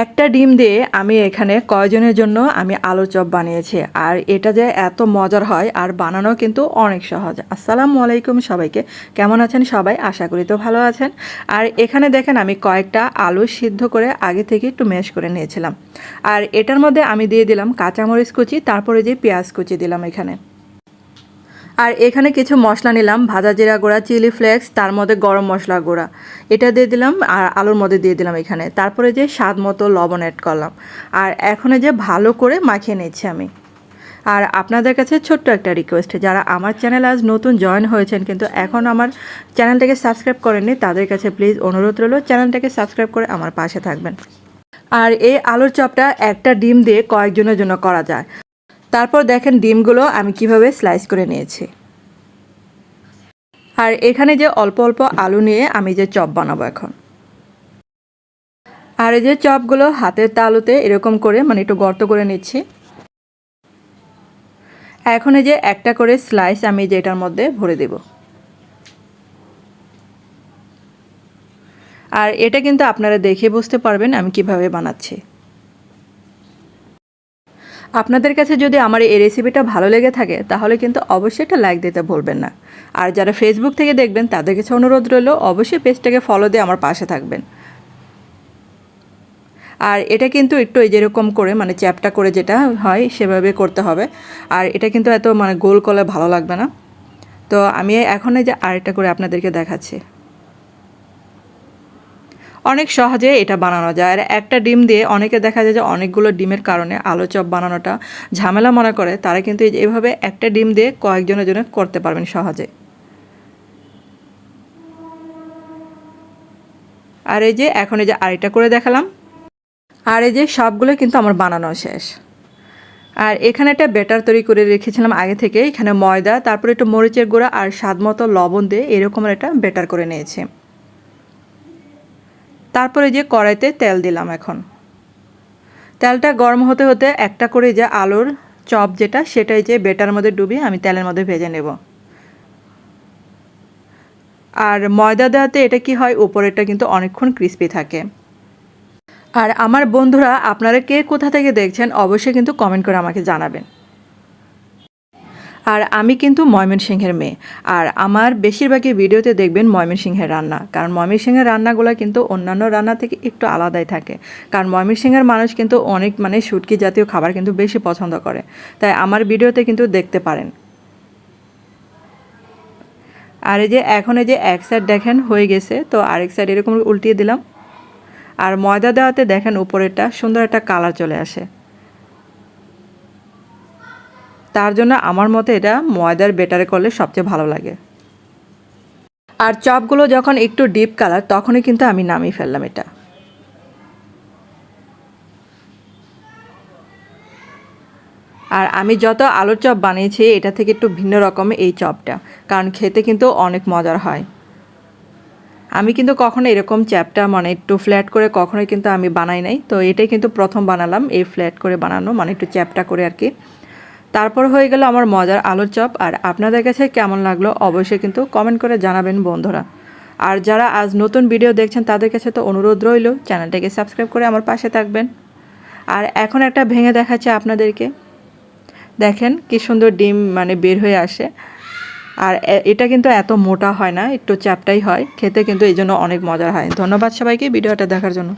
একটা ডিম দিয়ে আমি এখানে কয়জনের জন্য আমি আলু চপ বানিয়েছি। আর এটা যে এত মজার হয় আর বানানো কিন্তু অনেক সহজ। আসসালামু আলাইকুম সবাইকে। কেমন আছেন সবাই? আশা করি তো ভালো আছেন। আর এখানে দেখেন আমি কয়েকটা আলু সিদ্ধ করে আগে থেকে একটু ম্যাশ করে নিয়েছিলাম। আর এটার মধ্যে আমি দিয়ে দিলাম কাঁচামরিচ কুচি, তারপরে যে পেঁয়াজ কুচি দিলাম এখানে। আর এখানে কিছু মশলা নিলাম, ভাজা জিরা গুঁড়া, চিলি ফ্লেক্স, তার মধ্যে গরম মশলা গুঁড়া। এটা দিয়ে দিলাম আর আলুর মধ্যে দিয়ে দিলাম এখানে। তারপরে যে স্বাদ মতো লবণ অ্যাড করলাম। আর এখন যে ভালো করে মাখিয়ে নিচ্ছি আমি। আর আপনাদের কাছে ছোট্ট একটা রিকোয়েস্ট যারা আমার চ্যানেল আজ নতুন জয়েন হয়েছেন কিন্তু এখন আমার চ্যানেলটাকে সাবস্ক্রাইব করেননি, তাদের কাছে প্লিজ অনুরোধ রইল চ্যানেলটাকে সাবস্ক্রাইব করে আমার পাশে থাকবেন। আর এই আলুর চপটা একটা ডিম দিয়ে কয়েকজনের জন্য করা যায়। তারপর দেখেন ডিমগুলো আমি কীভাবে স্লাইস করে নিয়েছি। আর এখানে যে অল্প অল্প আলু নিয়ে আমি যে চপ বানাবো এখন। আর এই যে চপগুলো হাতের তালুতে এরকম করে মানে একটু গর্ত করে নিচ্ছি। এখন এই যে একটা করে স্লাইস আমি যে এটার মধ্যে ভরে দেব। আর এটা কিন্তু আপনারা দেখে বুঝতে পারবেন আমি কীভাবে বানাচ্ছি। আপনাদের কাছে যদি আমার এই রেসিপিটা ভালো লেগে থাকে, তাহলে কিন্তু অবশ্যই একটা লাইক দিতে ভুলবেন না। আর যারা ফেসবুক থেকে দেখবেন, তাদের কাছে অনুরোধ রইল, অবশ্যই পেজটাকে ফলো দিয়ে আমার পাশে থাকবেন। আর এটা কিন্তু একটু এই যেরকম করে মানে চ্যাপটা করে যেটা হয়, সেভাবে করতে হবে। আর এটা কিন্তু এত মানে গোল করলে ভালো লাগবে না। তো আমি এখন এই যে আরেকটা করে আপনাদেরকে দেখাচ্ছি। অনেক সহজে এটা বানানো যায়। আর একটা ডিম দিয়ে অনেকে দেখা যায় যে অনেকগুলো ডিমের কারণে আলু চপ বানানোটা ঝামেলা মনে করে, তারা কিন্তু এভাবে একটা ডিম দিয়ে কয়েকজনের জন্য করতে পারবেন সহজে। আর এই যে এখন এই যে আরেকটা করে দেখালাম। আর এই যে সবগুলো কিন্তু আমার বানানো শেষ। আর এখানে একটা ব্যাটার তৈরি করে রেখেছিলাম আগে থেকে, এখানে ময়দা, তারপরে একটু মরিচের গুঁড়া আর স্বাদ মতো লবণ দিয়ে এরকম একটা ব্যাটার করে নিয়েছি। তারপরে যে কড়াইতে তেল দিলাম এখন। তেলটা গরম হতে হতে একটা করে যে আলুর চপ যেটা, সেটাই যে বেটার মধ্যে ডুবিয়ে আমি তেলের মধ্যে ভেজে নেব। আর ময়দা দেওয়াতে এটা কি হয়, উপরেরটা কিন্তু অনেকক্ষণ ক্রিস্পি থাকে। আর আমার বন্ধুরা, আপনারা কে কোথা থেকে দেখছেন, অবশ্যই কিন্তু কমেন্ট করে আমাকে জানাবেন। আর আমি কিন্তু ময়মনসিংহের মেয়ে। আর আমার বেশিরভাগই ভিডিওতে দেখবেন ময়মনসিংহের রান্না। কারণ ময়মনসিংহের রান্নাগুলো কিন্তু অন্যান্য রান্না থেকে একটু আলাদাই থাকে। কারণ ময়মনসিংহের মানুষ কিন্তু অনেক মানে শুটকি জাতীয় খাবার কিন্তু বেশি পছন্দ করে। তাই আমার ভিডিওতে কিন্তু দেখতে পারেন। আর এই যে এখন এই যে এক সাইড দেখেন, হয়ে গেছে। তো আরেক সাইড এরকম উল্টিয়ে দিলাম। আর ময়দা দেওয়াতে দেখেন উপরেরটা সুন্দর একটা কালার চলে আসে। তার জন্য আমার মতে এটা ময়দার বেটারে করলে সবচেয়ে ভালো লাগে। আর চপগুলো যখন একটু ডিপ কালার তখনই কিন্তু আমি নামিয়ে ফেললাম এটা। আর আমি যত আলুর চপ বানিয়েছি, এটা থেকে একটু ভিন্ন রকমের এই চপটা, কারণ খেতে কিন্তু অনেক মজার হয়। আমি কিন্তু কখনো এরকম চ্যাপটা মানে একটু ফ্ল্যাট করে কখনোই কিন্তু আমি বানাই নাই, তো এটাই কিন্তু প্রথম বানালাম, এই ফ্ল্যাট করে বানানো মানে একটু চ্যাপটা করে আর কি। তারপর হয়ে গেল আমার মজার আলুর চপ, আর আপনাদের কাছে কেমন লাগল অবশ্যই কিন্তু কমেন্ট করে জানাবেন বন্ধুরা। আর যারা আজ নতুন ভিডিও দেখছেন, তাদের কাছে তো অনুরোধ রইল, চ্যানেলটাকে সাবস্ক্রাইব করে আমার পাশে থাকবেন। আর এখন একটা ভেঙে দেখাচ্ছে আপনাদেরকে। দেখেন কি সুন্দর ডিম মানে বের হয়ে আসে। আর এটা কিন্তু এত মোটা হয় না, একটু চ্যাপটাই হয়, খেতে কিন্তু এই জন্য অনেক মজার হয়। ধন্যবাদ সবাইকে ভিডিওটা দেখার জন্য।